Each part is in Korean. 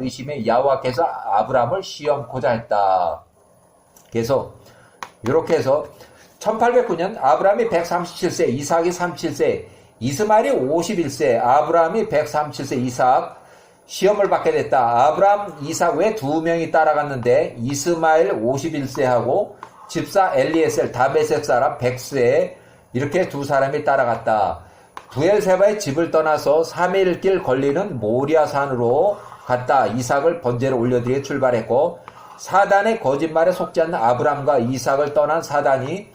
의심에 야호와께서 아브람을 시험코자 했다. 그래서 이렇게 해서 1809년 아브라함이 137세, 이삭이 37세, 이스마엘이 51세, 아브라함이 137세, 이삭 시험을 받게 됐다. 아브라함, 이삭 외 두 명이 따라갔는데 이스마엘 51세하고 집사 엘리에셀 다베셋 사람 100세 이렇게 두 사람이 따라갔다. 부엘세바의 집을 떠나서 3일 길 걸리는 모리아산으로 갔다. 이삭을 번제로 올려드리에 출발했고 사단의 거짓말에 속지 않는 아브람과 이삭을 떠난 사단이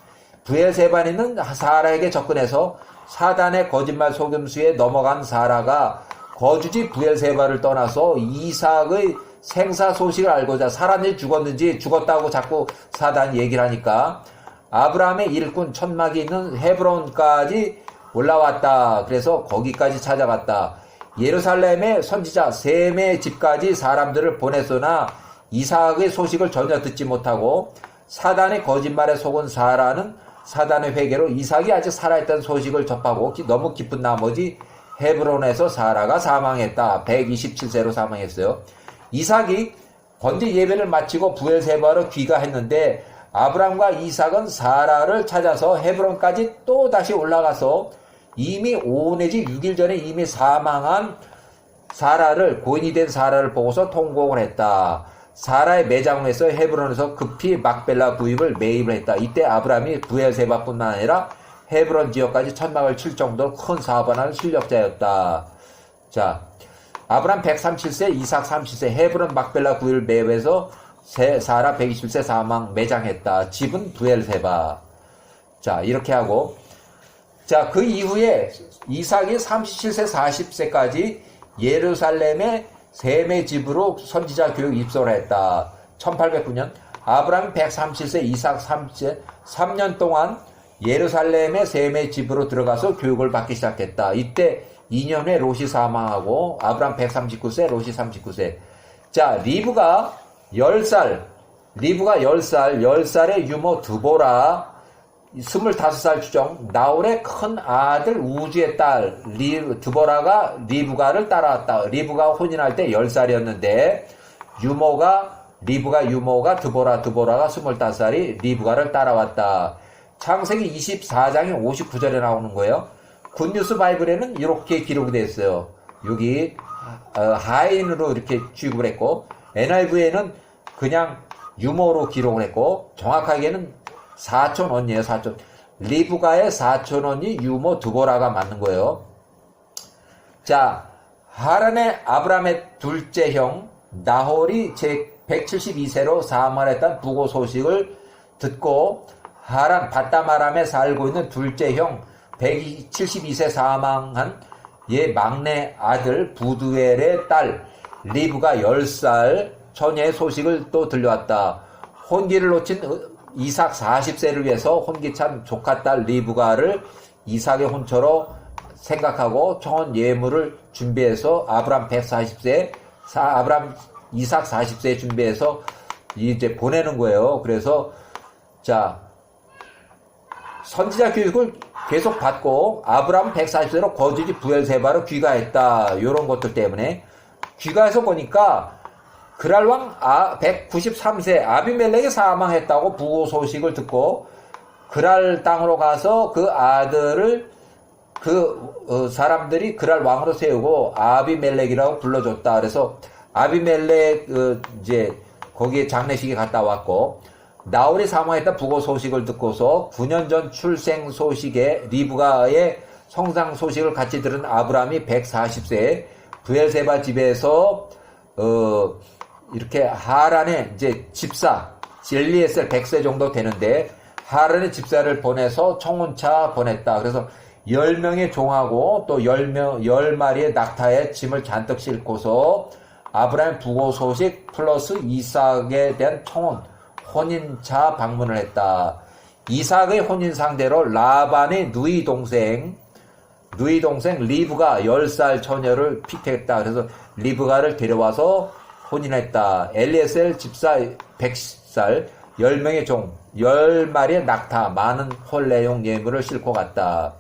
부엘세반에 있는 사라에게 접근해서 사단의 거짓말 속임수에 넘어간 사라가 거주지 부엘세바를 떠나서 이삭의 생사 소식을 알고자 사람이 죽었는지 죽었다고 자꾸 사단 얘기를 하니까 아브라함의 일꾼 천막이 있는 헤브론까지 올라왔다. 그래서 거기까지 찾아갔다. 예루살렘의 선지자 셈의 집까지 사람들을 보냈으나 이삭의 소식을 전혀 듣지 못하고 사단의 거짓말에 속은 사라는 사단의 회개로 이삭이 아직 살아있다는 소식을 접하고 너무 기쁜 나머지 헤브론에서 사라가 사망했다. 127세로 사망했어요. 이삭이 번제 예배를 마치고 부엘세바로 귀가했는데 아브람과 이삭은 사라를 찾아서 헤브론까지 또 다시 올라가서 이미 5 내지 6일 전에 이미 사망한 사라를 고인이 된 사라를 보고서 통곡을 했다. 사라의 매장에서 헤브론에서 급히 막벨라 구입을 매입을 했다. 이때 아브라함이 부엘세바뿐만 아니라 헤브론 지역까지 천막을 칠 정도로 큰 사업을 하는 실력자였다. 자, 아브람 137세, 이삭 30세, 헤브론 막벨라 구입을 매입해서 사라 120세 사망 매장했다. 집은 부엘세바. 자, 이렇게 하고 자, 그 이후에 이삭이 37세, 40세까지 예루살렘의 셈의 집으로 선지자 교육 입소를 했다. 1809년 아브라함 137세, 이삭 30세, 3년 동안 예루살렘의 셈의 집으로 들어가서 교육을 받기 시작했다. 이때 2년 후에 롯이 사망하고 아브라함 139세, 롯이 39세. 자, 리브가 10살, 리브가 10살, 10살의 유모 두보라, 25살 추정 나홀의 큰 아들 우주의 딸 리, 드보라가 리브가를 따라왔다. 리브가 혼인할 때 10살이었는데 유모가 리브가 유모가 드보라 드보라가 25살이 리브가를 따라왔다. 창세기 24장이 59절에 나오는 거예요. 굿뉴스 바이블에는 이렇게 기록이 됐어요. 여기 어, 하인으로 이렇게 취급을 했고 NIV에는 그냥 유모로 기록을 했고 정확하게는 사촌 언니예요, 사촌. 리브가의 사촌 언니 유모 두보라가 맞는 거예요. 자, 하란의 아브라함의 둘째 형 나홀이 제 172세로 사망했던 부고 소식을 듣고 하란 바다마람에 살고 있는 둘째 형 172세 사망한 얘 막내 아들 부두엘의 딸 리브가 10살 처녀의 소식을 또 들려왔다. 혼기를 놓친 이삭 40세를 위해서 혼기찬 조카 딸 리브가를 이삭의 혼처로 생각하고 청혼 예물을 준비해서 아브람 140세, 아브람 이삭 40세 준비해서 이제 보내는 거예요. 그래서 자 선지자 교육을 계속 받고 아브람 140세로 거주지 부엘세바로 귀가했다. 이런 것들 때문에 귀가해서 보니까 그랄 왕 193세 아, 아비멜렉이 사망했다고 부고 소식을 듣고 그랄 땅으로 가서 그 아들을 그 어, 사람들이 그랄 왕으로 세우고 아비멜렉이라고 불러줬다. 그래서 아비멜렉 어, 이제 거기에 장례식에 갔다 왔고 나홀이 사망했다 부고 소식을 듣고서 9년 전 출생 소식에 리브가의 성상 소식을 같이 들은 아브라함이 140세 부엘세바 집에서 어 이렇게 하란의 이제 집사 젤리에셀 100세 정도 되는데 하란의 집사를 보내서 청혼차 보냈다. 그래서 10명의 종하고 또 10명 10마리의 낙타에 짐을 잔뜩 싣고서 아브라함 부고 소식 플러스 이삭에 대한 청혼 혼인차 방문을 했다. 이삭의 혼인 상대로 라반의 누이 동생 누이 동생 리브가 10살 처녀를 픽했다. 그래서 리브가를 데려와서 혼인했다. 엘리에셀 집사 100살 10명의 종 10마리의 낙타 많은 홀레용 예물을 싣고 갔다.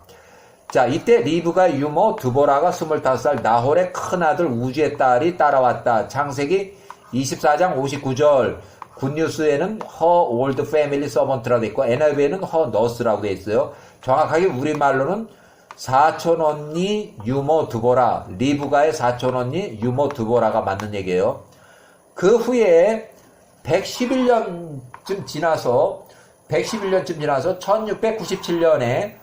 자, 이때 리브가 유모 드보라가 25살 나홀의 큰아들 우주의 딸이 따라왔다. 창세기 24장 59절. 굿뉴스에는 허 올드 패밀리 서번트라고 돼 있고 NIV에는 허 너스라고 돼 있어요. 정확하게 우리말로는 사촌 언니 유모 드보라, 리브가의 사촌 언니 유모 드보라가 맞는 얘기예요. 그 후에 111년쯤 지나서 111년쯤 지나서 1697년에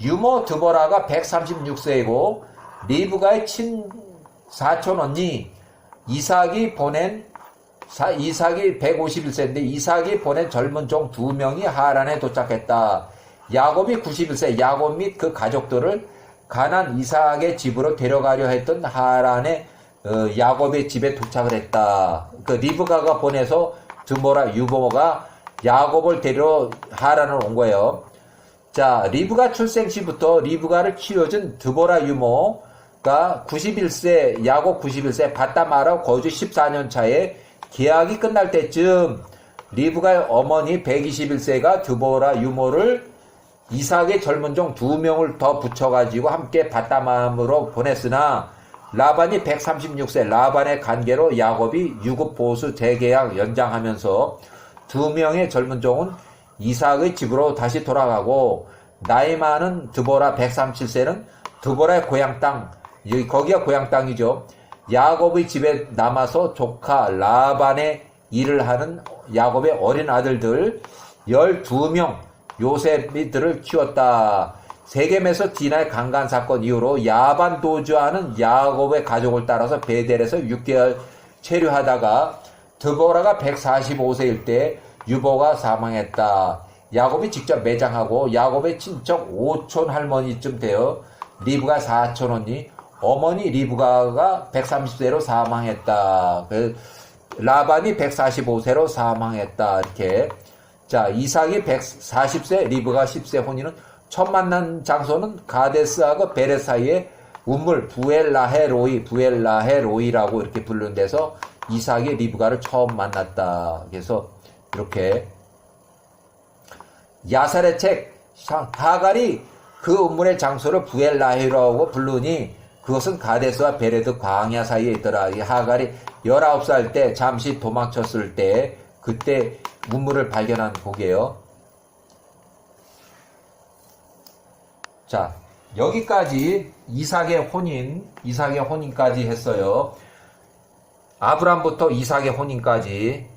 유모 드보라가 136세이고 리브가의 친 사촌 언니 이삭이 보낸 사, 이삭이 151세인데 이삭이 보낸 젊은 종 두 명이 하란에 도착했다. 야곱이 91세 야곱 및 그 가족들을 가난 이삭의 집으로 데려가려 했던 하란의 어, 야곱의 집에 도착을 했다. 그 리브가가 보내서 드모라 유보가 야곱을 데리러 하란을 온 거예요. 자, 리브가 출생 시부터 리브가를 키워준 드보라 유모가 91세, 야곱 91세, 바다마라 거주 14년 차에 계약이 끝날 때쯤 리브가의 어머니 121세가 드보라 유모를 이삭의 젊은 종 두 명을 더 붙여가지고 함께 바다마음으로 보냈으나 라반이 136세 라반의 관계로 야곱이 유급 보수 재계약 연장하면서 두 명의 젊은 종은 이삭의 집으로 다시 돌아가고 나이 많은 드보라 137세는 드보라의 고향 땅 여기 거기가 고향 땅이죠. 야곱의 집에 남아서 조카 라반의 일을 하는 야곱의 어린 아들들 12명 요셉이들을 키웠다. 세겜에서 디나의 강간 사건 이후로 야반 도주하는 야곱의 가족을 따라서 베델에서 6개월 체류하다가 드보라가 145세일 때 유보가 사망했다. 야곱이 직접 매장하고 야곱의 친척 오촌 할머니쯤 되어 리브가 사촌 언니 어머니 리브가가 130세로 사망했다. 그 라반이 145세로 사망했다. 이렇게 자 이삭이 140세 리브가 10세 혼인은 첫 만난 장소는 가데스하고 베레 사이의 우물 부엘라헤로이 부엘라헤로이라고 이렇게 부르는 데서 이삭이 리브가를 처음 만났다. 그래서 이렇게 야살의 책 하갈이 그 우물의 장소를 부엘라헤로라고 부르니 그것은 가데스와 베레드 광야 사이에 있더라. 이 하갈이 19살 때 잠시 도망쳤을 때 그때 우물을 발견한 곡이에요. 자, 여기까지 이삭의 혼인, 이삭의 혼인까지 했어요. 아브람부터 이삭의 혼인까지